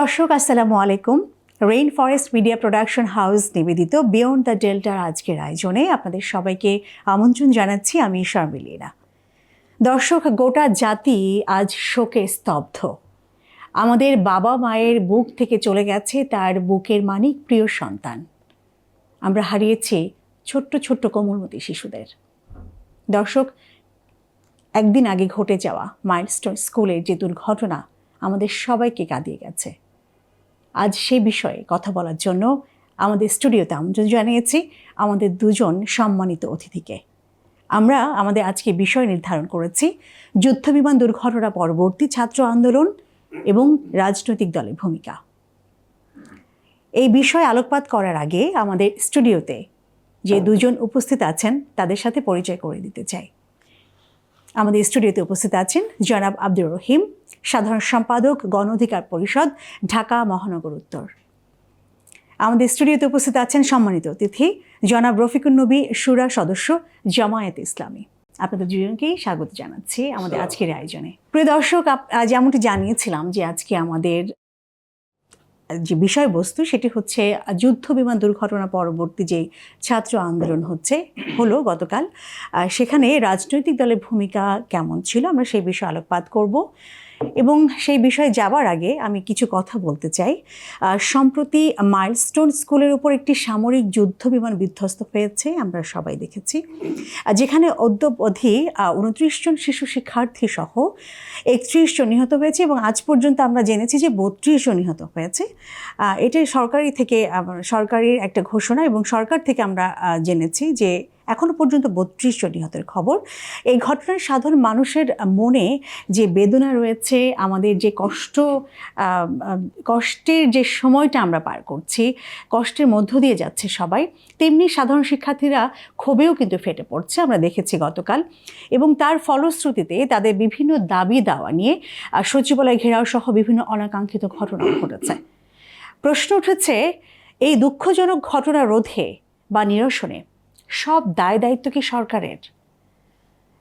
দর্শক, আসসালামু আলাইকুম। Rain forest media production house নিবেদিত বিয়ন্ড দ্য ডেল্টার আজকের আয়োজনে আপনাদের সবাইকে আমন্ত্রণ জানাচ্ছি, আমি শারমিলিনা। দর্শক, গোটা জাতি আজ শোকে স্তব্ধ। আমাদের বাবা মায়ের বুক থেকে চলে গেছে তার বুকের মানিক প্রিয় সন্তান। আমরা হারিয়েছি ছোট্ট ছোট্ট কোমলমতি শিশুদের। দর্শক, একদিন আগে ঘটে যাওয়া মাইলস্টোন স্কুলের যে দুর্ঘটনা, আমাদের সবাইকে কাঁদিয়ে গেছে। আজ সেই বিষয়ে কথা বলার জন্য আমাদের স্টুডিওতে আমন্ত্রণ জানিয়েছি আমাদের দুজন সম্মানিত অতিথিকে। আমরা আমাদের আজকে বিষয় নির্ধারণ করেছি যুদ্ধবিমান দুর্ঘটনা পরবর্তী ছাত্র আন্দোলন এবং রাজনৈতিক দলের ভূমিকা। এই বিষয়ে আলোকপাত করার আগে আমাদের স্টুডিওতে যে দুজন উপস্থিত আছেন, তাদের সাথে পরিচয় করে দিতে চাই। আমাদের স্টুডিওতে উপস্থিত আছেন জনাব আব্দুর রহিম সাধারণ সম্পাদক গণ অধিকার পরিষদ ঢাকা মহানগর উত্তর। আমাদের স্টুডিওতে উপস্থিত আছেন সম্মানিত অতিথি জনাব রফিকুল নবী সুরা সদস্য জামায়াত ইসলামী। আপনাদের দুজনকেই স্বাগত জানাচ্ছি আমাদের আজকের আয়োজনে। প্রিয় দর্শক যেমনটি জানিয়েছিলাম যে আজকে আমাদের যে বিষয়বস্তু সেটি হচ্ছে, যুদ্ধ বিমান দুর্ঘটনা পরবর্তী যে ছাত্র আন্দোলন হচ্ছে, হলো গতকাল। সেখানে রাজনৈতিক দলের ভূমিকা কেমন ছিল আমরা সেই বিষয়ে আলোকপাত করব। এবং সেই বিষয়ে যাবার আগে আমি কিছু কথা বলতে চাই। সম্প্রতি মাইলস্টোন স্কুলের উপর একটি সামরিক যুদ্ধ বিমান বিধ্বস্ত হয়েছে আমরা সবাই দেখেছি। যেখানে অদ্যবধি উনত্রিশ জন শিশু শিক্ষার্থী সহ একত্রিশ জন নিহত হয়েছে এবং আজ পর্যন্ত আমরা জেনেছি যে বত্রিশ জন নিহত হয়েছে। আহ, এটা সরকারি থেকে সরকারের একটা ঘোষণা এবং সরকার থেকে আমরা জেনেছি যে এখনও পর্যন্ত বত্রিশ জন নিহতের খবর। এই ঘটনায় সাধারণ মানুষের মনে যে বেদনা রয়েছে, আমাদের যে কষ্ট কষ্টের যে সময়টা আমরা পার করছি, কষ্টের মধ্য দিয়ে যাচ্ছে সবাই, তেমনি সাধারণ শিক্ষার্থীরা ক্ষোভেও কিন্তু ফেটে পড়ছে, আমরা দেখেছি গতকাল। এবং তার ফলশ্রুতিতে তাদের বিভিন্ন দাবি দাওয়া নিয়ে সচিবালয় ঘেরাও সহ বিভিন্ন অনাকাঙ্ক্ষিত ঘটনা ঘটেছে। প্রশ্ন উঠেছে, এই দুঃখজনক ঘটনা রোধে বা নিরসনে সব দায় দায়িত্ব কি সরকারের?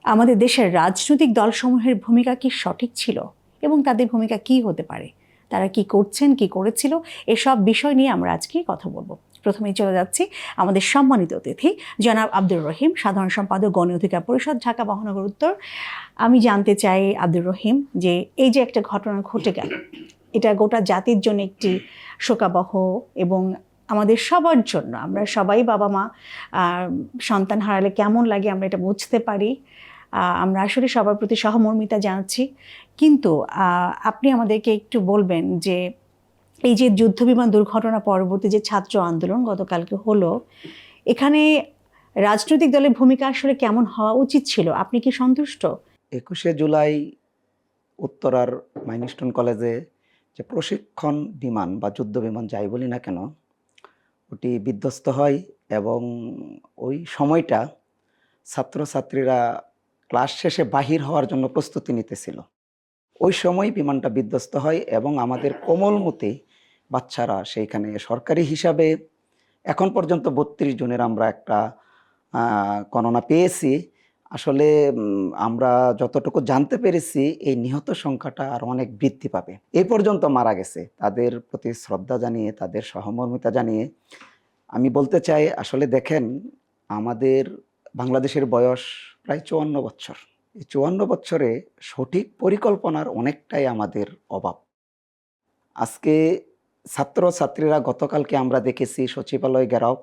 আমাদের দেশের রাজনৈতিক দলসমূহের ভূমিকা কি সঠিক ছিল? এবং তাদের ভূমিকা কি হতে পারে? তারা কি করছেন, কি করেছিল? এসব বিষয় নিয়ে আমরা আজকে কথা বলব। প্রথমেই চলে যাচ্ছি আমাদের সম্মানিত অতিথি, জনাব আব্দুর রহিম, সাধারণ সম্পাদক, গণ অধিকার পরিষদ, ঢাকা মহানগর উত্তর। আমি জানতে চাই আব্দুর রহিম, যে এই যে একটা ঘটনা ঘটে গেল, এটা গোটা জাতির জন্য একটি শোকাবহ এবং আমাদের সবার জন্য। আমরা সবাই বাবা মা সন্তান হারালে কেমন লাগে আমরা এটা বুঝতে পারি। আমরা আসলে সবার প্রতি সহমর্মিতা জানাচ্ছি। কিন্তু আপনি আমাদেরকে একটু বলবেন যে, এই যে যুদ্ধবিমান দুর্ঘটনা পরবর্তী যে ছাত্র আন্দোলন গতকালকে হলো, এখানে রাজনৈতিক দলের ভূমিকা আসলে কেমন হওয়া উচিত ছিল? আপনি কি সন্তুষ্ট? একুশে জুলাই উত্তরার মাইনিস্টন কলেজে যে প্রশিক্ষণ বিমান বা যুদ্ধ বিমান যাই বলি না কেন ওটি বিধ্বস্ত হয় এবং ওই সময়টা ছাত্রছাত্রীরা ক্লাস শেষে বাহির হওয়ার জন্য প্রস্তুতি নিতেছিল। ওই সময় বিমানটা বিধ্বস্ত হয় এবং আমাদের কোমলমতি বাচ্চারা সেইখানে সরকারি হিসাবে এখন পর্যন্ত বত্রিশ জনের আমরা একটা গণনা পেয়েছি। আসলে আমরা যতটুকু জানতে পেরেছি, এই নিহত সংখ্যাটা আর অনেক বৃদ্ধি পাবে। এ পর্যন্ত মারা গেছে। তাদের প্রতি শ্রদ্ধা জানিয়ে, তাদের সহমর্মিতা জানিয়ে, আমি বলতে চাই, আসলে দেখেন, আমাদের বাংলাদেশের বয়স প্রায় চুয়ান্ন বছর। এই চুয়ান্ন বছরে সঠিক পরিকল্পনার অনেকটাই আমাদের অভাব। আজকে ছাত্র ছাত্রীরা গতকালকে আমরা দেখেছি, সচিবালয় ঘেরাও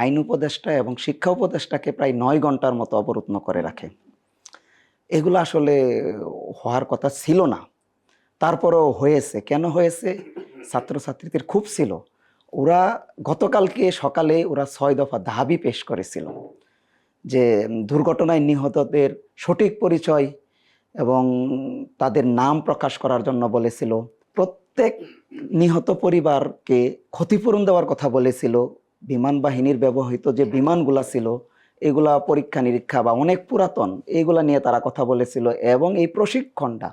আইন উপদেষ্টা এবং শিক্ষা উপদেষ্টাকে প্রায় নয় ঘণ্টার মতো অবরুদ্ধ করে রাখে। এগুলো আসলে হওয়ার কথা ছিল না। তারপরেও হয়েছে। কেন হয়েছে? ছাত্রছাত্রীদের খুব ছিল। ওরা গতকালকে সকালে ওরা ছয় দফা দাবি পেশ করেছিল যে দুর্ঘটনায় নিহতদের সঠিক পরিচয় এবং তাদের নাম প্রকাশ করার জন্য বলেছিল। প্রত্যেক নিহত পরিবারকে ক্ষতিপূরণ দেওয়ার কথা বলেছিল। বিমান বাহিনীর ব্যবহৃত যে বিমানগুলা ছিল এগুলা পরীক্ষা নিরীক্ষা বা অনেক পুরাতন এইগুলা নিয়ে তারা কথা বলেছিল এবং এই প্রশিক্ষণটা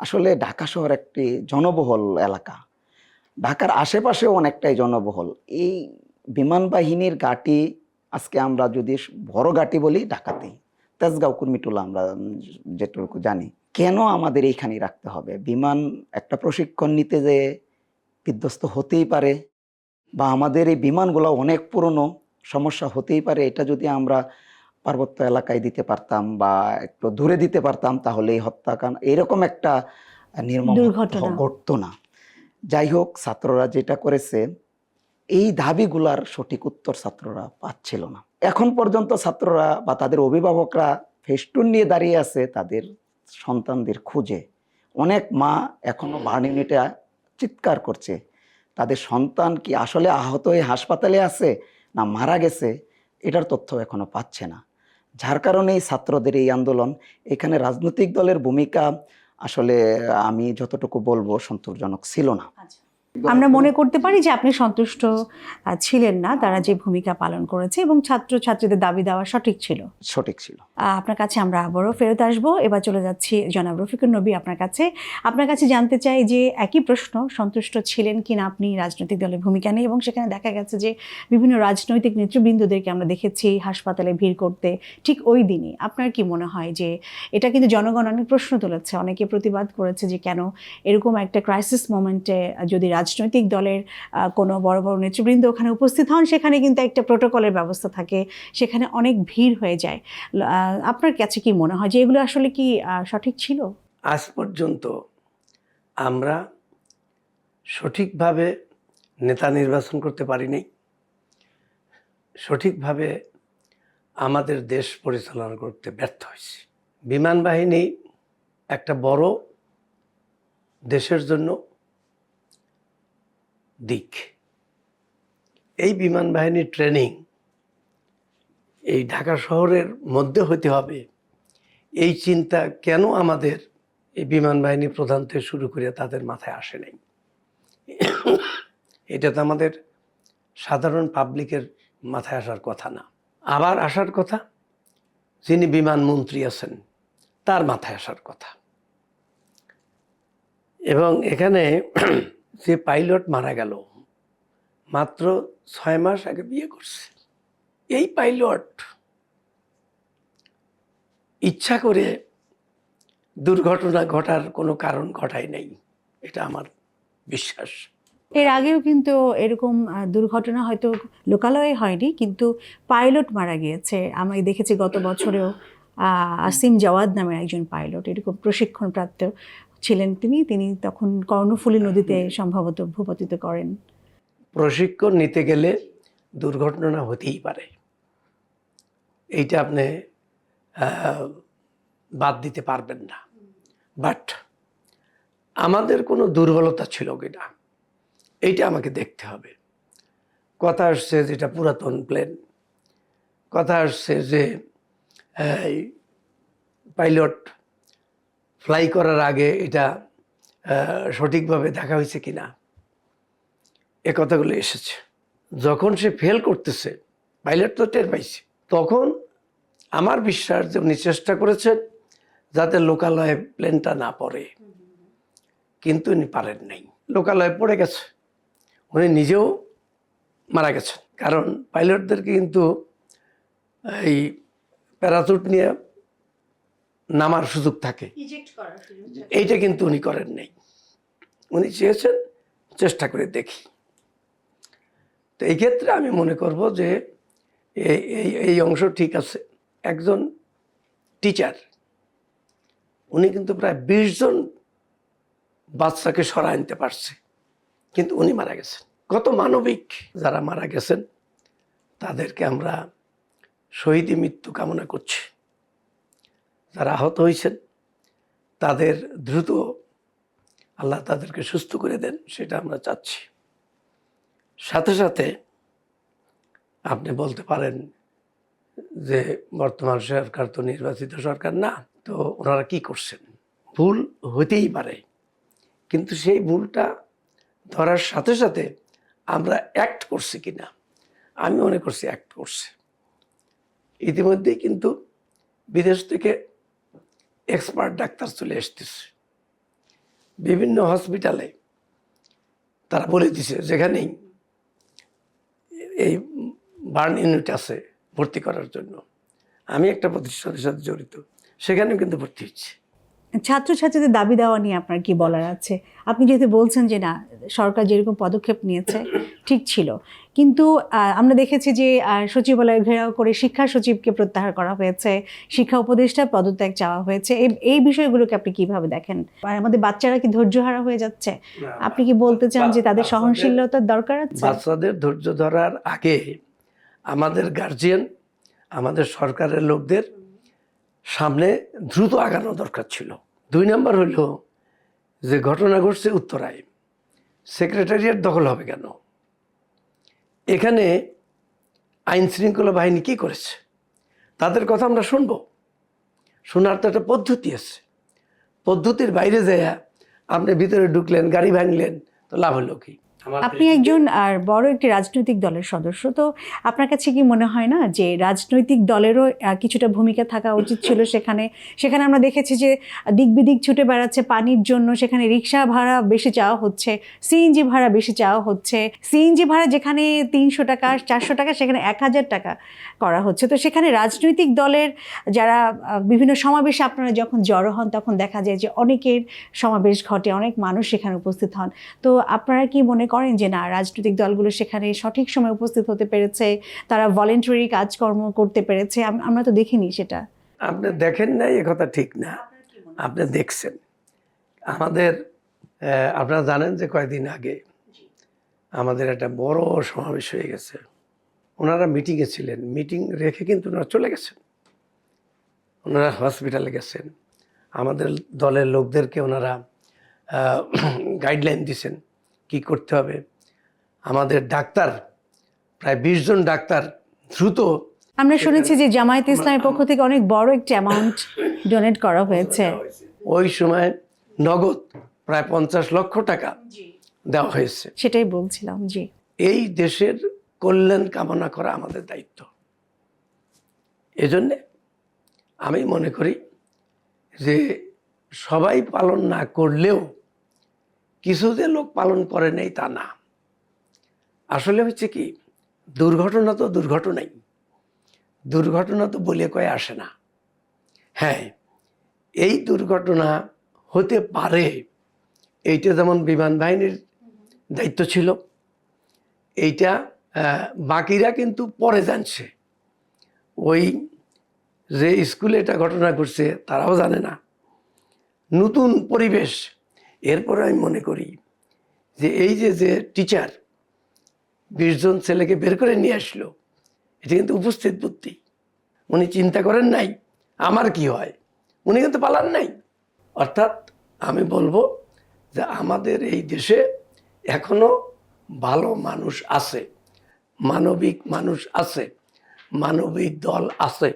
আসলে ঢাকা শহর একটি জনবহুল এলাকা। ঢাকার আশেপাশেও অনেকটাই জনবহুল। এই বিমান বাহিনীর ঘাঁটি আজকে আমরা যদি বড় ঘাঁটি বলি ঢাকাতে তেজগাঁও কুর্মিটুলা আমরা যেটুকু জানি কেন আমাদের এইখানেই রাখতে হবে? বিমান একটা প্রশিক্ষণ নিতে যে বিধ্বস্ত হতেই পারে বা আমাদের এই বিমানগুলো অনেক পুরনো সমস্যা হতেই পারে এটা যদি আমরা পার্বত্য এলাকায় দিতে পারতাম বা একটু দূরে দিতে পারতাম তাহলে এই হত্যাকাণ্ড এরকম একটা নির্মম। ঘটতো না। যাই হোক ছাত্ররা যেটা করেছে এই দাবিগুলার সঠিক উত্তর ছাত্ররা পাচ্ছিল না। এখন পর্যন্ত ছাত্ররা বা তাদের অভিভাবকরা ফেস্টুন নিয়ে দাঁড়িয়ে আছে তাদের সন্তানদের খুঁজে। অনেক মা এখনও বার্ন ইউনিটে চিৎকার করছে। তাদের সন্তান কি আসলে আহত হয়ে হাসপাতালে আছে না মারা গেছে, এটার তথ্য এখনও পাচ্ছে না। যার কারণেই ছাত্রদের এই আন্দোলন, এখানে রাজনৈতিক দলের ভূমিকা আসলে আমি যতটুকু বলব সন্তোষজনক ছিল না। আমরা মনে করতে পারি যে আপনি সন্তুষ্ট ছিলেন না তারা যে ভূমিকা পালন করেছে এবং ছাত্র ছাত্রীদের দাবি দেওয়া সঠিক ছিল। সঠিক ছিল। আপনার কাছে আমরা আবারও ফেরত আসব। এবার চলে যাচ্ছি জনাব রফিকুর নবী আপনার কাছে। আপনার কাছে জানতে চাই যে একই প্রশ্ন সন্তুষ্ট ছিলেন কিনা আপনি রাজনৈতিক দলের ভূমিকা নেই এবং সেখানে দেখা গেছে যে বিভিন্ন রাজনৈতিক নেতৃবৃন্দদেরকে আমরা দেখেছি হাসপাতালে ভিড় করতে। ঠিক ওই দিনই আপনার কি মনে হয় যে এটা কিন্তু জনগণ অনেক প্রশ্ন তুলেছে? অনেকে প্রতিবাদ করেছে যে কেন এরকম একটা ক্রাইসিস মোমেন্টে যদি রাজনৈতিক দলের কোনো বড় বড় নেতৃবৃন্দ ওখানে উপস্থিত হন, সেখানে কিন্তু একটা প্রোটোকলের ব্যবস্থা থাকে, সেখানে অনেক ভিড় হয়ে যায়। আপনার কাছে কি মনে হয় যে এগুলো আসলে কি সঠিক ছিল? আজ পর্যন্ত আমরা সঠিকভাবে নেতা নির্বাচন করতে পারিনি, সঠিকভাবে আমাদের দেশ পরিচালনা করতে ব্যর্থ হয়েছি। বিমান বাহিনী একটা বড় দেশের জন্য দিক। এই বিমান বাহিনীর ট্রেনিং এই ঢাকা শহরের মধ্যে হতে হবে। এই চিন্তা কেন আমাদের এই বিমান বাহিনী প্রধান থেকে শুরু করে তাদের মাথায় আসে নাই? এটা তো আমাদের সাধারণ পাবলিকের মাথায় আসার কথা না। আবার আসার কথা? যিনি বিমান মন্ত্রী আছেন, তার মাথায় আসার কথা। এবং এখানে যে পাইলট মারা গেল, মাত্র ছয় মাস আগে বিয়ে করছে। এই পাইলট ইচ্ছা করে দুর্ঘটনা ঘটার কোনো কারণ ঘটায় নাই, এটা আমার বিশ্বাস। এর আগেও কিন্তু এরকম দুর্ঘটনা হয়তো লোকালয়ে হয়নি, কিন্তু পাইলট মারা গিয়েছে। আমি দেখেছি গত বছরেও আসিম জাওয়াদ নামের একজন পাইলট, এরকম প্রশিক্ষণপ্রাপ্ত ছিলেন তিনি তিনি তখন কর্ণফুলী নদীতে সম্ভবত ভূপতিত করেন। প্রশিক্ষণ নিতে গেলে দুর্ঘটনা হতেই পারে। এইটা আপনি বাদ দিতে পারবেন না। বাট আমাদের কোনো দুর্বলতা ছিল কিনা এইটা আমাকে দেখতে হবে। কথা আসছে যেটা পুরাতন প্লেন। কথা আসছে যে পাইলট ফ্লাই করার আগে এটা সঠিকভাবে দেখা হয়েছে কিনা এ কথাগুলো এসেছে। যখন সে ফেল করতেছে পাইলট তো টের পাইছে, তখন আমার বিশ্বাস যে উনি চেষ্টা করেছেন যাতে লোকালয়ে প্লেনটা না পড়ে। কিন্তু উনি পারেন নাই। লোকালয়ে পড়ে গেছে। উনি নিজেও মারা গেছেন। কারণ পাইলটদেরকে কিন্তু এই প্যারাচুট নিয়ে নামার সুযোগ থাকে। এইটা কিন্তু উনি করেন নাই। উনি চেয়েছেন চেষ্টা করে দেখি। তো এই ক্ষেত্রে আমি মনে করব যে এই এই- অংশ ঠিক আছে। একজন টিচার উনি কিন্তু প্রায় বিশ জন বাচ্চাকে সরাই আনতে পারছে। কিন্তু উনি মারা গেছেন। কত মানবিক যারা মারা গেছেন তাদেরকে আমরা শহীদি মৃত্যু কামনা করছি। যারা আহত হয়েছেন, তাদের দ্রুত আল্লাহ তাদেরকে সুস্থ করে দেন, সেটা আমরা চাচ্ছি। সাথে সাথে আপনি বলতে পারেন যে, বর্তমান সরকার তো নির্বাচিত সরকার না, তো ওনারা কি করছেন? ভুল হতেই পারে। কিন্তু সেই ভুলটা ধরার সাথে সাথে আমরা অ্যাক্ট করছি কি না আমি মনে করছি অ্যাক্ট করছে। ইতিমধ্যেই কিন্তু বিদেশ থেকে এক্সপার্ট ডাক্তার চলে এসতেছে বিভিন্ন হসপিটালে তারা বলে দিছে, যেখানেই এই বার্ন ইউনিট আছে ভর্তি করার জন্য। আমি একটা প্রতিষ্ঠানের সাথে জড়িত, সেখানেও কিন্তু ভর্তি হচ্ছে। ছাত্রছাত্রীদের দাবি দেওয়া নিয়ে আপনার কি বলার আছে? আপনি যেহেতু বলছেন যে না সরকার যেরকম পদক্ষেপ নিয়েছে ঠিক ছিল। কিন্তু আমরা দেখেছি যে সচিবালয় ঘেরাও করে শিক্ষা সচিবকে প্রত্যাহার করা হয়েছে শিক্ষা উপদেষ্টা পদত্যাগ চাওয়া হয়েছে। এই বিষয়গুলোকে আপনি কীভাবে দেখেন? আমাদের বাচ্চারা কি ধৈর্যহারা হয়ে যাচ্ছে? আপনি কি বলতে চান যে তাদের সহনশীলতার দরকার আছে? বাচ্চাদের ধৈর্য ধরার আগে আমাদের গার্জিয়ান আমাদের সরকারের লোকদের সামনে দ্রুত আগানো দরকার ছিল। দুই নম্বর হইল যে ঘটনা ঘটছে উত্তরায়, সেক্রেটারিয়েট দখল হবে কেন? এখানে আইন শৃঙ্খলা বাহিনী কি করেছে? তাদের কথা আমরা শুনব। শোনার তো একটা পদ্ধতি আছে। পদ্ধতির বাইরে যায় আপনি ভিতরে ঢুকলেন, গাড়ি ভাঙলেন, তো লাভ হলো কি? আপনি একজন আর বড় একটি রাজনৈতিক দলের সদস্য তো আপনার কাছে কি মনে হয় না যে রাজনৈতিক দলেরও কিছুটা ভূমিকা থাকা উচিত ছিল সেখানে? সেখানে আমরা দেখেছি যে দিক বিদিক ছুটে বেড়াচ্ছে পানির জন্য সেখানে রিক্সা ভাড়া বেশি চাওয়া হচ্ছে সিএনজি ভাড়া বেশি চাওয়া হচ্ছে। সিএনজি ভাড়া যেখানে তিনশো টাকা চারশো টাকা সেখানে এক হাজার টাকা করা হচ্ছে। তো সেখানে রাজনৈতিক দলের যারা বিভিন্ন সমাবেশে আপনারা যখন জড়ো হন তখন দেখা যায় যে অনেকের সমাবেশ ঘটে অনেক মানুষ সেখানে উপস্থিত হন। তো আপনারা কি মনে করেন যে না, রাজনৈতিক দলগুলো সেখানে সঠিক সময় উপস্থিত হতে পেরেছে, তারা ভলেন্টারি কাজকর্ম করতে পেরেছে আমরা তো দেখিনি সেটা। আপনি দেখেন নাই কথা ঠিক না। আপনি দেখছেন। আমাদের আপনারা জানেন যে কয়েকদিন আগে আমাদের একটা বড় সমাবেশ হয়ে গেছে। ওনারা মিটিংয়ে ছিলেন। মিটিং রেখে কিন্তু ওনারা চলে গেছেন। ওনারা হসপিটালে গেছেন। আমাদের দলের লোকদেরকে ওনারা গাইডলাইন দিছেন। কি করতে হবে? আমাদের ডাক্তার প্রায় বিশ জন ডাক্তার দ্রুত আমরা শুনেছি যে জামায়াত ইসলামের পক্ষ থেকে অনেক বড় একটি অ্যামাউন্ট ডোনেট করা হয়েছে। ওই সময় নগদ প্রায় পঞ্চাশ লক্ষ টাকা দেওয়া হয়েছে। সেটাই বলছিলাম জি। এই দেশের কল্যাণ কামনা করা আমাদের দায়িত্ব। এজন্যে আমি মনে করি যে সবাই পালন না করলেও কিছু যে লোক পালন করে নেই তা না। আসলে হচ্ছে কি, দুর্ঘটনা তো দুর্ঘটনাই। দুর্ঘটনা তো বলে কয়ে আসে না। হ্যাঁ এই দুর্ঘটনা হতে পারে, এইটা যেমন বিমান বাহিনীর দায়িত্ব ছিল, এইটা বাকিরা কিন্তু পরে জানছে। ওই যে স্কুলে এটা ঘটনা ঘটছে, তারাও জানে না। নতুন পরিবেশ এরপরে আমি মনে করি যে এই যে যে টিচার বিশ জন ছেলেকে বের করে নিয়ে আসলো, এটা কিন্তু উপস্থিত বুদ্ধি। উনি চিন্তা করেন নাই, আমার কি হয়? উনি কিন্তু পালান নাই। অর্থাৎ আমি বলব যে আমাদের এই দেশে এখনও ভালো মানুষ আছে, মানবিক মানুষ আছে, মানবিক দল আছে,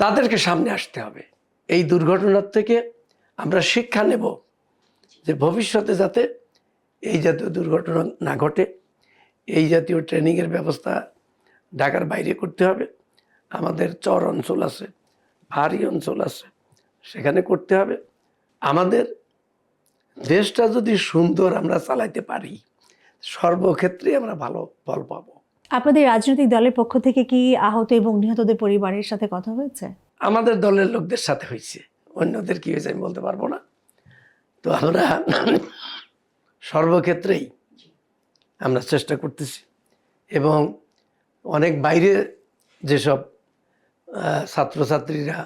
তাদেরকে সামনে আসতে হবে। এই দুর্ঘটনার থেকে আমরা শিক্ষা নেব। যে ভবিষ্যতে যাতে এই জাতীয় দুর্ঘটনা না ঘটে এই জাতীয় ট্রেনিংয়ের ব্যবস্থা ঢাকার বাইরে করতে হবে। আমাদের চর অঞ্চল আছে ভারী অঞ্চল আছে সেখানে করতে হবে। আমাদের দেশটা যদি সুন্দর আমরা চালাইতে পারি সর্বক্ষেত্রে আমরা ভালো ফল পাব। আপনাদের রাজনৈতিক দলের পক্ষ থেকে কি আহত এবং নিহতদের পরিবারের সাথে কথা হয়েছে? আমাদের দলের লোকদের সাথে হয়েছে। অন্যদের কি হয়েছে আমি বলতে পারব না। তো আমরা সর্বক্ষেত্রেই আমরা চেষ্টা করতেছি। এবং অনেক বাইরে যেসব ছাত্রছাত্রীরা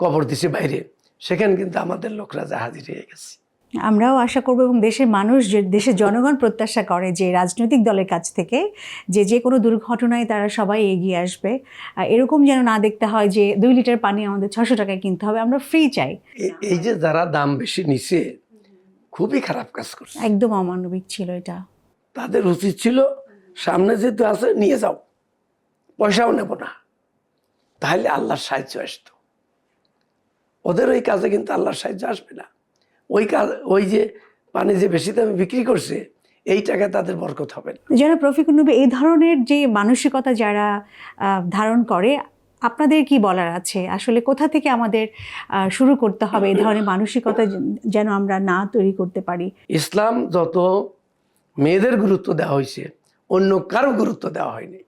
কবর দিছে বাইরে, সেখানে কিন্তু আমাদের লোকরা জাহাজি রয়ে গেছে। আমরাও আশা করব এবং দেশের মানুষ যে দেশের জনগণ প্রত্যাশা করে যে রাজনৈতিক দলের কাছ থেকে যে যে কোনো দুর্ঘটনায় তারা সবাই এগিয়ে আসবে। এরকম যেন না দেখতে হয় যে দুই লিটার পানি আমাদের ছশো টাকায় কিনতে হবে আমরা ফ্রি চাই। এই যে যারা দাম বেশি নিছে খুবই খারাপ কাজ করছে। একদম অমানবিক ছিল এটা। তাদের উচিত ছিল সামনে যেহেতু আছে নিয়ে যাও। পয়সাও নেব না। তাহলে আল্লাহর সাহায্য আসতো। ওদের ওই কাজে কিন্তু আল্লাহর সাহায্য আসবে না। ওই কাজ ওই যে পানি যে বেশি দামে বিক্রি করছে এই টাকা তাদের বরকত হবে যারা প্রফিকুল নবী এই ধরনের যে মানসিকতা যারা ধারণ করে আপনাদের কি বলার আছে? আসলে কোথা থেকে আমাদের শুরু করতে হবে এই ধরনের মানসিকতা যেন আমরা না তৈরি করতে পারি? ইসলাম যত মেয়েদের গুরুত্ব দেওয়া হয়েছে অন্য কারও গুরুত্ব দেওয়া হয়নি।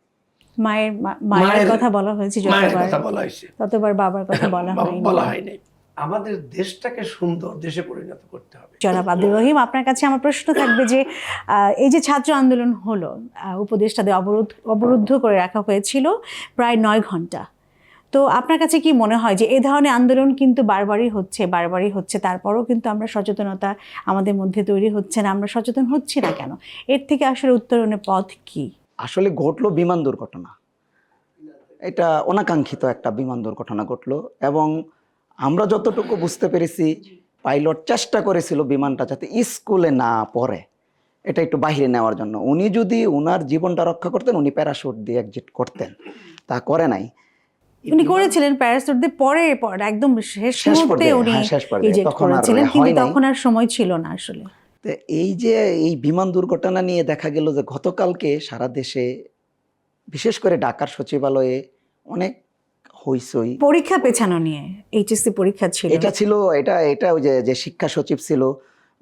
মায়ের মায়ের মায়ের- কথা বলা হয়েছে যতবার কথা বলা হয়েছে। ততবার বাবার কথা বলা হয়নি। বলা হয়নি। আমাদের দেশটাকে সুন্দর দেশে পরিণত করতে হবে। জনাব আব্দুর রহিম আপনার কাছে আমার প্রশ্ন থাকবে যে এই যে ছাত্র আন্দোলন হলো উপদেষ্টাদের অবরোধ অবরুদ্ধ করে রাখা হয়েছিল প্রায় নয় ঘণ্টা। তো আপনার কাছে কি মনে হয় যে এ ধরনের আন্দোলন কিন্তু বারবারই হচ্ছে বারবারই হচ্ছে তারপরেও কিন্তু আমরা সচেতনতা আমাদের মধ্যে তৈরি হচ্ছে না আমরা সচেতন হচ্ছি না কেন? এর থেকে আসলে উত্তরণের পথ কি? আসলে ঘটলো বিমান দুর্ঘটনা। এটা অনাকাঙ্ক্ষিত একটা বিমান দুর্ঘটনা ঘটলো এবং আমরা যতটুকু বুঝতে পেরেছি পাইলট চেষ্টা করেছিল বিমানটা যাতে স্কুলে না পড়ে। এটা একটু বাইরে নেওয়ার জন্য। উনি যদি উনার জীবনটা রক্ষা করতেন উনি প্যারাশুট দিয়ে এক্সিট করতেন। তা করে নাই। উনি করেছিলেন প্যারাসুট দিয়ে পরে পরে একদম শেষ মুহূর্তে উনি হ্যাঁ, শেষ করেছিলেন কিন্তু তখন আর সময় ছিল না আসলে। তো এই যে এই বিমান দুর্ঘটনা নিয়ে দেখা গেল যে গতকালকে সারা দেশে বিশেষ করে ঢাকার সচিবালয়ে অনেক হইচই। পরীক্ষা পেছানো নিয়ে এইচএসসি পরীক্ষা ছিল। এটা ছিল এটা এটা ওই যে যে শিক্ষা সচিব ছিল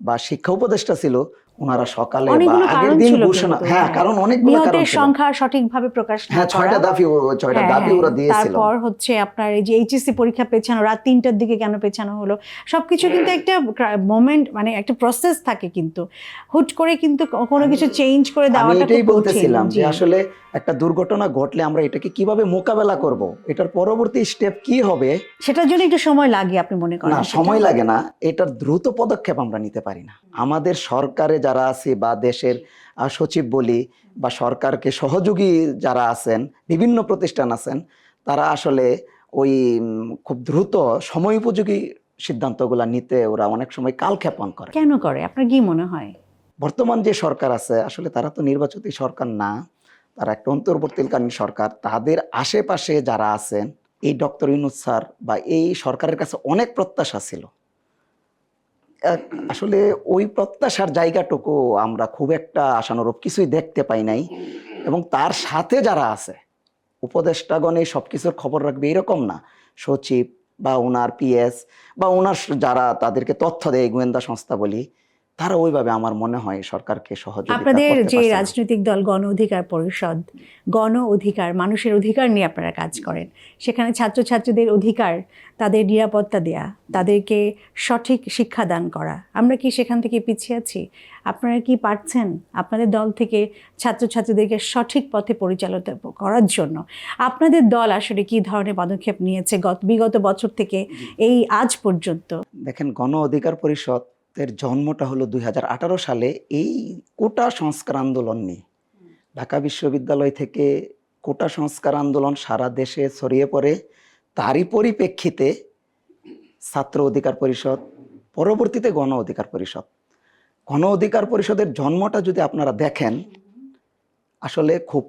বা শিক্ষা উপদেষ্টা ছিল ওনারা সকালে আগের দিন ঘোষণা হ্যাঁ হ্যাঁ। কারণ অনেকগুলো কারণ। সংখ্যা সঠিকভাবে প্রকাশ হ্যাঁ ছয়টা দাবি ছয়টা হ্যাঁ, দাবি হ্যাঁ। ওরা দিয়েছিল। তারপর হচ্ছে আপনার এই যে এইচএসসি পরীক্ষা পেছানো রাত তিনটার দিকে কেন পেছানো হলো সবকিছু কিন্তু একটা মোমেন্ট মানে একটা প্রসেস থাকে কিন্তু। হুট করে কিন্তু কোনো কিছু চেঞ্জ করে আমি এটাই বলতেছিলাম যে আসলে একটা দুর্ঘটনা ঘটলে আমরা এটাকে কীভাবে মোকাবেলা করব? এটার পরবর্তী স্টেপ কি হবে? সেটার জন্য একটু সময় লাগে আপনি মনে করেন। না সময় লাগে না। এটার দ্রুত পদক্ষেপ আমরা নিতে পারি না। আমাদের সরকারে যারা আছে বা দেশের সচিব বলি বা সরকারকে সহযোগী যারা আছেন বিভিন্ন প্রতিষ্ঠান আছেন তারা আসলে ওই খুব দ্রুত সময় উপযোগী সিদ্ধান্তগুলো নিতে ওরা অনেক সময় কালক্ষেপণ করে। কেন করে? আপনার কি মনে হয়? বর্তমান যে সরকার আছে আসলে তারা তো নির্বাচিত সরকার না তারা একটা অন্তর্বর্তীকালীন সরকার। তাদের আশেপাশে যারা আছেন এই ডক্টর ইউনুস স্যার বা এই সরকারের কাছে অনেক প্রত্যাশা ছিল। আসলে ওই প্রত্যাশার জায়গাটুকু আমরা খুব একটা আশানুরূপ কিছুই দেখতে পাই নাই। এবং তার সাথে যারা আছে, উপদেষ্টাগণে সব কিছুর খবর রাখবে এরকম না। সচিব বা ওনার পিএস বা ওনার যারা তাদেরকে তথ্য দেয়, গোয়েন্দা সংস্থা বলি তারা ওইভাবে আমার মনে হয় সরকারকে সহযোগিতা আপনাদের যে রাজনৈতিক দল গণ অধিকার পরিষদ গণ অধিকার মানুষের অধিকার নিয়ে আপনারা কাজ করেন। সেখানে ছাত্রছাত্রীদের অধিকার তাদের নিরাপত্তা দেয়া তাদেরকে সঠিক শিক্ষাদান করা। আমরা কি সেখান থেকে পিছিয়ে আছি? আপনারা কি পারছেন আপনাদের দল থেকে ছাত্রছাত্রীদেরকে সঠিক পথে পরিচালিত করার জন্য? আপনাদের দল আসলে কি ধরনের পদক্ষেপ নিয়েছে গত বিগত বছর থেকে এই আজ পর্যন্ত? দেখেন গণ অধিকার পরিষদের জন্মটা হলো দুই হাজার আঠারো সালে এই কোটা সংস্কার আন্দোলন নিয়ে। ঢাকা বিশ্ববিদ্যালয় থেকে কোটা সংস্কার আন্দোলন সারা দেশে ছড়িয়ে পড়ে। তারই পরিপ্রেক্ষিতে ছাত্র অধিকার পরিষদ, পরবর্তীতে গণ অধিকার পরিষদ। গণ অধিকার পরিষদের জন্মটা যদি আপনারা দেখেন, আসলে খুব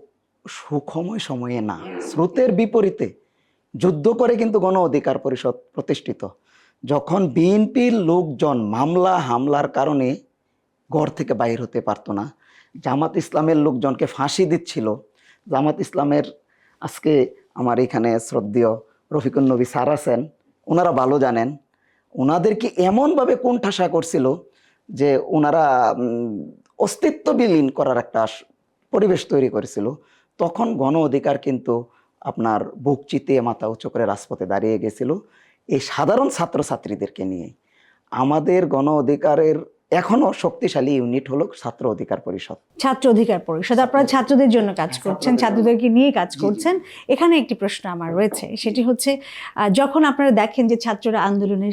সুখময় সময়ে না, স্রোতের বিপরীতে যুদ্ধ করে কিন্তু গণ অধিকার পরিষদ প্রতিষ্ঠিত। যখন বিএনপির লোকজন মামলা, হামলার কারণে ঘর থেকে বাইর হতে পারতো না, জামাত ইসলামের লোকজনকে ফাঁসি দিচ্ছিল। জামাত ইসলামের আজকে আমার এখানে শ্রদ্ধেয় রফিকুল নবী স্যার আছেন, ওনারা ভালো জানেন। ওনাদেরকে এমনভাবে কোণঠাসা করছিল যে ওনারা অস্তিত্ব বিলীন করার একটা পরিবেশ তৈরি করেছিল। তখন গণ অধিকার কিন্তু আপনার বুক চিতিয়ে মাথা উঁচু করে রাজপথে দাঁড়িয়ে গেছিল। এই সাধারণ ছাত্রছাত্রীদেরকে নিয়ে আমাদের গণ অধিকারের এখনও শক্তিশালী ইউনিট হলো ছাত্র অধিকার পরিষদ। ছাত্র অধিকার পরিষদ। আপনারা ছাত্রদের জন্য কাজ করছেন ছাত্রদেরকে নিয়ে কাজ করছেন। এখানে একটি প্রশ্ন আমার রয়েছে সেটি হচ্ছে যখন আপনারা দেখেন যে ছাত্ররা আন্দোলনে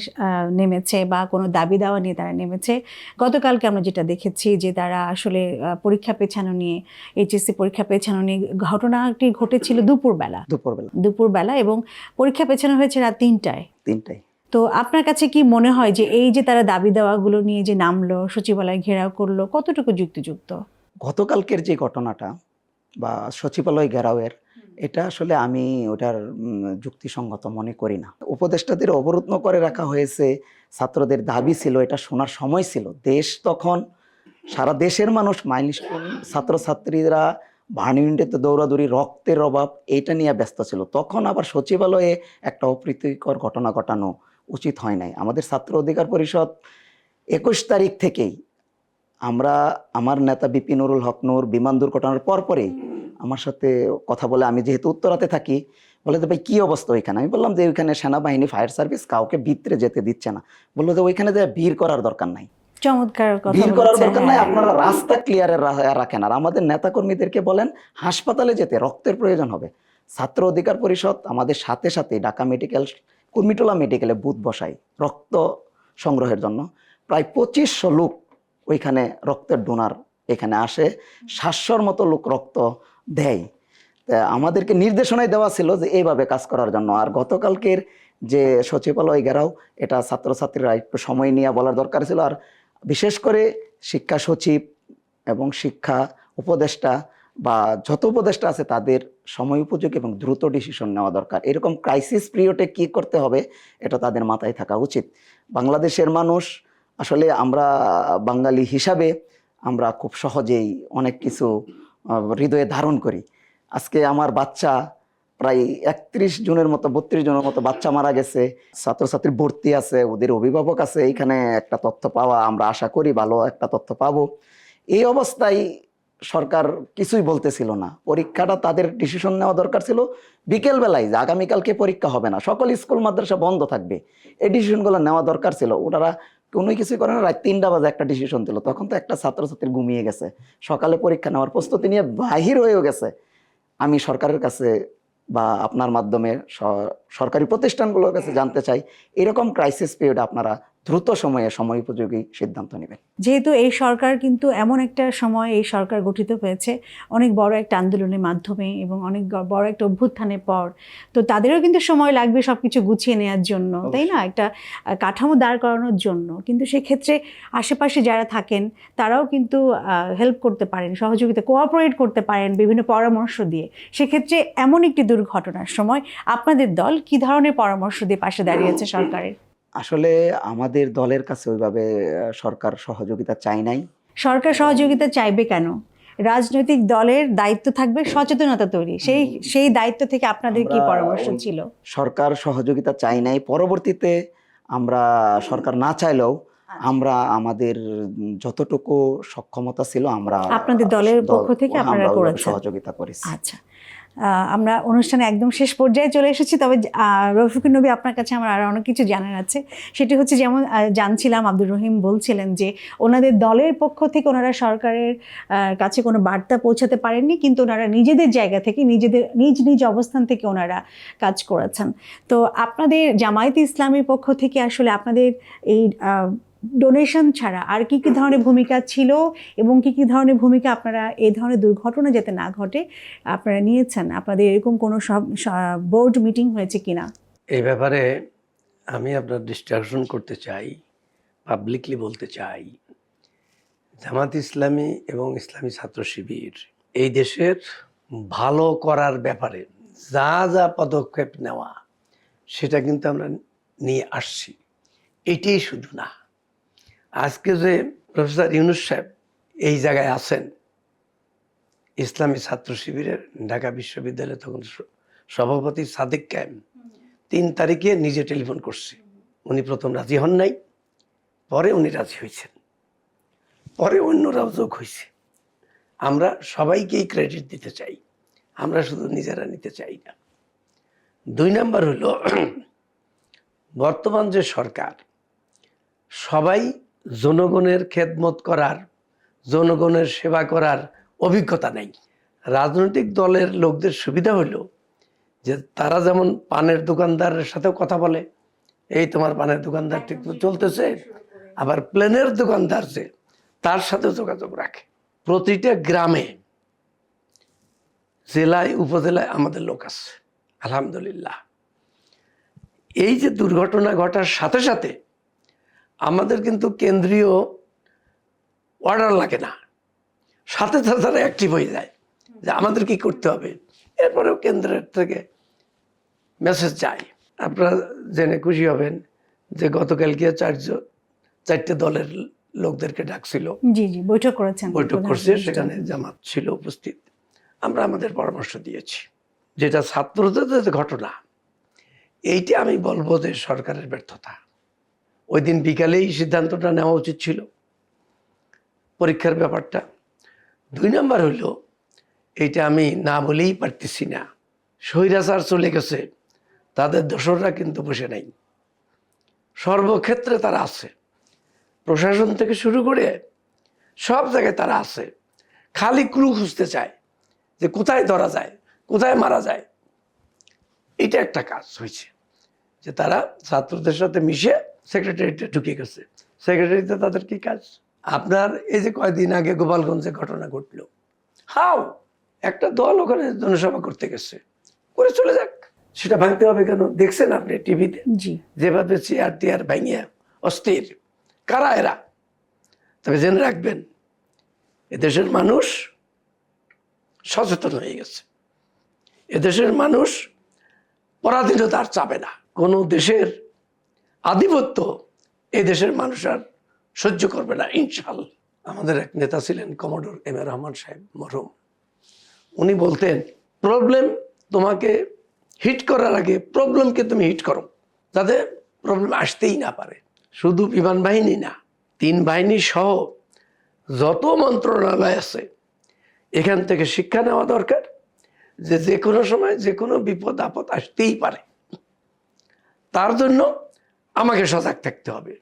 নেমেছে বা কোনো দাবি দাওয়া নিয়ে তারা নেমেছে গতকালকে আমরা যেটা দেখেছি যে তারা আসলে পরীক্ষা পেছানো নিয়ে এইচএসসি পরীক্ষা পেছানো নিয়ে ঘটনাটি ঘটেছিল দুপুরবেলা। দুপুরবেলা। দুপুরবেলা এবং পরীক্ষা পেছানো হয়েছে রাত তিনটায়। তিনটায়। তো আপনার কাছে কি মনে হয় যে এই যে তারা দাবি দেওয়াগুলো নিয়ে যে নামলো সচিবালয় ঘেরাও করল কতটুকু যুক্তিযুক্ত? গতকালকের যে ঘটনাটা বা সচিবালয় ঘেরাওয়ের এটা আসলে আমি ওটার যুক্তিসঙ্গত মনে করি না। উপদেষ্টাদের অবরুদ্ধ করে রাখা হয়েছে ছাত্রদের দাবি ছিল এটা শোনার সময় ছিল। দেশ তখন সারা দেশের মানুষ মাইলস্টোন ছাত্রছাত্রীরা ভার্নিউন্ডেতে দৌড়াদৌড়ি রক্তের অভাব এইটা নিয়ে ব্যস্ত ছিল। তখন আবার সচিবালয়ে একটা অপ্রীতিকর ঘটনা ঘটানো উচিত হয় নাই। আমাদের ছাত্র অধিকার পরিষদ একুশ তারিখ থেকেই আমরা আমার নেতা বিপিনুরুল হক নূর বিমান দুর্ঘটনার পরপরেই আমার সাথে কথা বলে আমি যেহেতু উত্তরাতে থাকি বলে যে ভাই কি অবস্থা ওইখানে? আমি বললাম যে ওইখানে সেনাবাহিনী ফায়ার সার্ভিস কাউকে ভিতরে যেতে দিচ্ছে না। বলল যে ওইখানে যে ভিড় করার দরকার নাই। চমৎকার কথা ভিড় করার দরকার নাই। আপনারা রাস্তা ক্লিয়ারের রাখেন। আর আমাদের নেতাকর্মীদেরকে বলেন হাসপাতালে যেতে রক্তের প্রয়োজন হবে। ছাত্র অধিকার পরিষদ আমাদের সাথে সাথে ঢাকা মেডিকেল কুর্মিটোলা মেডিকেলে বুথ বসাই রক্ত সংগ্রহের জন্য। প্রায় পঁচিশশো লোক ওইখানে রক্তের ডোনার এখানে আসে, সাতশোর মতো লোক রক্ত দেয়। তা আমাদেরকে নির্দেশনাই দেওয়া ছিল যে এইভাবে কাজ করার জন্য। আর গতকালকের যে সচিবালয় গেরাও এটা ছাত্রছাত্রীরা একটু সময় নিয়ে বলার দরকার ছিল। আর বিশেষ করে শিক্ষা সচিব এবং শিক্ষা উপদেষ্টা বা যত উপদেষ্টা আছে তাদের সময় উপযোগী এবং দ্রুত ডিসিশন নেওয়া দরকার। এরকম ক্রাইসিস পিরিয়ডে কি করতে হবে, এটা তাদের মাথায় থাকা উচিত। বাংলাদেশের মানুষ, আসলে আমরা বাঙালি হিসাবে আমরা খুব সহজেই অনেক কিছু হৃদয়ে ধারণ করি। আজকে আমার বাচ্চা প্রায় একত্রিশ জনের মতো, বত্রিশ জনের মতো বাচ্চা মারা গেছে। ছাত্রছাত্রী ভর্তি আছে, ওদের অভিভাবক আছে। এইখানে একটা তথ্য পাওয়া আমরা আশা করি ভালো একটা তথ্য পাবো। এই অবস্থায় সরকার কিছুই বলতেছিল না। পরীক্ষাটা তাদের ডিসিশন নেওয়া দরকার ছিল। বিকেল বেলায় যে আগামীকালকে পরীক্ষা হবে না, সকল স্কুল মাদ্রাসা বন্ধ থাকবে। এই ডিসিশনগুলো নেওয়া দরকার ছিল। ওনারা কোনো কিছুই করে না, রাত তিনটা বাজে একটা ডিসিশন দিল। তখন তো একটা ছাত্রছাত্রী ঘুমিয়ে গেছে। সকালে পরীক্ষা নেওয়ার প্রস্তুতি নিয়ে বাহির হয়েও গেছে। আমি সরকারের কাছে বা আপনার মাধ্যমে সরকারি প্রতিষ্ঠানগুলোর কাছে জানতে চাই, এরকম ক্রাইসিস পিরিয়ডে আপনারা দ্রুত সময়ে সময় উপযোগী সিদ্ধান্ত নেবেন। যেহেতু এই সরকার কিন্তু এমন একটা সময় এই সরকার গঠিত হয়েছে অনেক বড় একটা আন্দোলনের মাধ্যমে এবং অনেক বড় একটা অভ্যুত্থানের পর তো তাদেরও কিন্তু সময় লাগবে সব কিছু গুছিয়ে নেওয়ার জন্য তাই না? একটা কাঠামো দাঁড় করানোর জন্য। কিন্তু সেক্ষেত্রে আশেপাশে যারা থাকেন তারাও কিন্তু হেল্প করতে পারেন সহযোগিতা কোঅপারেট করতে পারেন বিভিন্ন পরামর্শ দিয়ে। সেক্ষেত্রে এমন একটি দুর্ঘটনার সময় আপনাদের দল কি ধরনের পরামর্শ দিয়ে পাশে দাঁড়িয়েছে সরকারের? আসলে আমাদের দলের কাছে ওইভাবে সরকার সহযোগিতা চাই নাই। সরকার সহযোগিতা চাইবে কেন? রাজনৈতিক দলের দায়িত্ব থাকবে সচেতনতা তৈরি। সেই সেই দায়িত্ব থেকে আপনাদের কি পরামর্শ ছিল? সরকার সহযোগিতা চাই নাই। পরবর্তীতে আমরা সরকার না চাইলেও আমরা আমাদের যতটুকু সক্ষমতা ছিল আমরা আপনাদের দলের পক্ষ থেকে আপনারা সহযোগিতা করেছি। আচ্ছা। আমরা অনুষ্ঠানে একদম শেষ পর্যায়ে চলে এসেছি, তবে রফিকুর নবী আপনার কাছে আমার আরও অনেক কিছু জানার আছে। সেটি হচ্ছে যেমন জানছিলাম, আব্দুর রহিম বলছিলেন যে ওনাদের দলের পক্ষ থেকে ওনারা সরকারের কাছে কোনো বার্তা পৌঁছাতে পারেননি, কিন্তু ওনারা নিজেদের জায়গা থেকে, নিজেদের নিজ নিজ অবস্থান থেকে ওনারা কাজ করেছেন। তো আপনাদের জামায়াত ইসলামের পক্ষ থেকে আসলে আপনাদের এই ডোনেশন ছাড়া আর কি কি ধরনের ভূমিকা ছিল এবং কি কি ধরনের ভূমিকা আপনারা এই ধরনের দুর্ঘটনা যাতে না ঘটে আপনারা নিয়েছেন? আপনাদের এরকম কোনো সব বোর্ড মিটিং হয়েছে কিনা? এই ব্যাপারে আমি আপনার ডিস্ট্রাকশন করতে চাই পাবলিকলি বলতে চাই। জামাত ইসলামী এবং ইসলামী ছাত্র শিবির এই দেশের ভালো করার ব্যাপারে যা যা পদক্ষেপ নেওয়া, সেটা কিন্তু আমরা নিয়ে আসছি। এটাই শুধু না। আজকে যে প্রফেসর ইউনুস সাহেব এই জায়গায় আছেন, ইসলামী ছাত্র শিবিরের ঢাকা বিশ্ববিদ্যালয়ে তখন সভাপতি সাদিক ক্যাম। তিন তারিখে নিজে টেলিফোন করছে। উনি প্রথম রাজি হন নাই, পরে উনি রাজি হয়েছেন। পরে অন্যরাও যোগ হয়েছে। আমরা সবাইকেই ক্রেডিট দিতে চাই। আমরা শুধু নিজেরা নিতে চাই না। দুই নাম্বার হলো, বর্তমান যে সরকার, সবাই জনগণের খেদমত করার, জনগণের সেবা করার অভিজ্ঞতা নেই। রাজনৈতিক দলের লোকদের সুবিধা হলো যে তারা যেমন পানের দোকানদারের সাথেও কথা বলে, এই তোমার পানের দোকানদার ঠিক চলতেছে, আবার প্লেনের দোকানদার যে তার সাথে যোগাযোগ রাখে। প্রতিটা গ্রামে, জেলায়, উপজেলায় আমাদের লোক আছে, আলহামদুলিল্লাহ। এই যে দুর্ঘটনা ঘটার সাথে সাথে আমাদের কিন্তু কেন্দ্রীয় অর্ডার লাগে না। সাথে সাথে তারা অ্যাক্টিভ হয়ে যায় যে আমাদের কি করতে হবে। এরপরেও কেন্দ্রের থেকে মেসেজ যায় আপনারা জেনে খুশি হবেন যে গতকালকে চারজন চারটে দলের লোকদেরকে ডাকছিল। জি জি বৈঠক করেছেন বৈঠক করছে সেখানে জামাত ছিল উপস্থিত। আমরা আমাদের পরামর্শ দিয়েছি। যেটা ছাত্রদের ঘটনা এইটা আমি বলব যে সরকারের ব্যর্থতা। ওই দিন বিকালেই সিদ্ধান্তটা নেওয়া উচিত ছিল, পরীক্ষার ব্যাপারটা। দুই নাম্বার হইল, এইটা আমি না বলেই পারতেছি না। স্বৈরাচার চলে গেছে, তাদের দোসররা কিন্তু বসে নাই। সর্বক্ষেত্রে তারা আছে, প্রশাসন থেকে শুরু করে সব জায়গায় তারা আছে। খালি ক্রু খুঁজতে চায় যে কোথায় ধরা যায়, কোথায় মারা যায়। এটা একটা কাজ হয়েছে, যে তারা ছাত্রদের সাথে মিশে সেক্রেটারিতে ঢুকে গেছে। সেক্রেটারিতে তাদের কি কাজ? আপনার এই যে কয়দিন আগে গোপালগঞ্জে ঘটনা ঘটলো হাও একটা দল ওখানে জনসভা করতে গেছে। করে চলে যাক। সেটা ভাঙতে হবে কেন? দেখছেন আপনি টিভিতে? জি। যেভাবে চেয়ার টেয়ার ভাঙিয়া অস্থির। কারা এরা? তবে জেনে রাখবেন এদেশের মানুষ সচেতন হয়ে গেছে। এদেশের মানুষ পরাধীনতা আর চাবে না। কোনো দেশের আধিপত্য এ দেশের মানুষ আর সহ্য করবে না। ইনশাল্লাহ আমাদের এক নেতা ছিলেন কমোডোর এম এ রহমান সাহেব মরহুম। উনি বলতেন প্রবলেম তোমাকে হিট করার আগে প্রবলেমকে তুমি হিট করো, যাতে প্রবলেম আসতেই না পারে। শুধু বিমান বাহিনী না, তিন বাহিনী সহ যত মন্ত্রণালয় আছে, এখান থেকে শিক্ষা নেওয়া দরকার, যে যে কোনো সময় যে কোনো বিপদ আপদ আসতেই পারে। তার জন্য আমাকে সজাগ থাকতে হবে।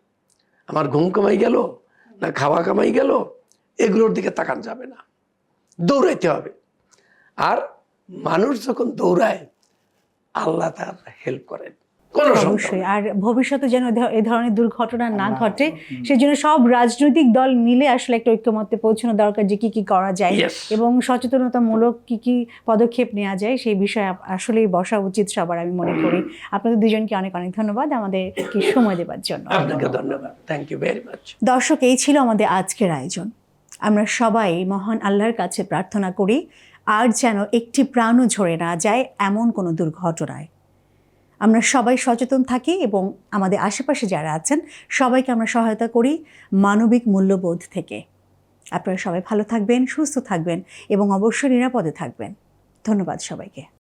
আমার ঘুম কামাই গেল না খাওয়া কামাই গেল, এগুলোর দিকে তাকান যাবে না। দৌড়াইতে হবে। আর মানুষ যখন দৌড়ায়, আল্লাহ তার হেল্প করেন। অবশ্যই। আর ভবিষ্যতে যেন এ ধরনের দুর্ঘটনা না ঘটে সেজন্য সব রাজনৈতিক দল মিলে আসলে একটা ঐক্যমত্যে পৌঁছানো দরকার যে কি কি করা যায়. এবং সচেতনতামূলক কি কি পদক্ষেপ নেওয়া যায় সেই বিষয়ে আসলেই বসা উচিত সবার আমি মনে করি। আপনাদের দুজনকে অনেক অনেক ধন্যবাদ আমাদের কি সময় দেবার জন্য। আপনাকে ধন্যবাদ। থ্যাংক ইউ ভেরি মাচ দর্শক এই ছিল আমাদের আজকের আয়োজন। আমরা সবাই মহান আল্লাহর কাছে প্রার্থনা করি আর যেন একটি প্রাণও ঝরে না যায় এমন কোনো দুর্ঘটনায়। আমরা সবাই সচেতন থাকি এবং আমাদের আশেপাশে যারা আছেন, সবাইকে আমরা সহায়তা করি মানবিক মূল্যবোধ থেকে। আপনারা সবাই ভালো থাকবেন, সুস্থ থাকবেন এবং অবশ্যই নিরাপদে থাকবেন। ধন্যবাদ সবাইকে।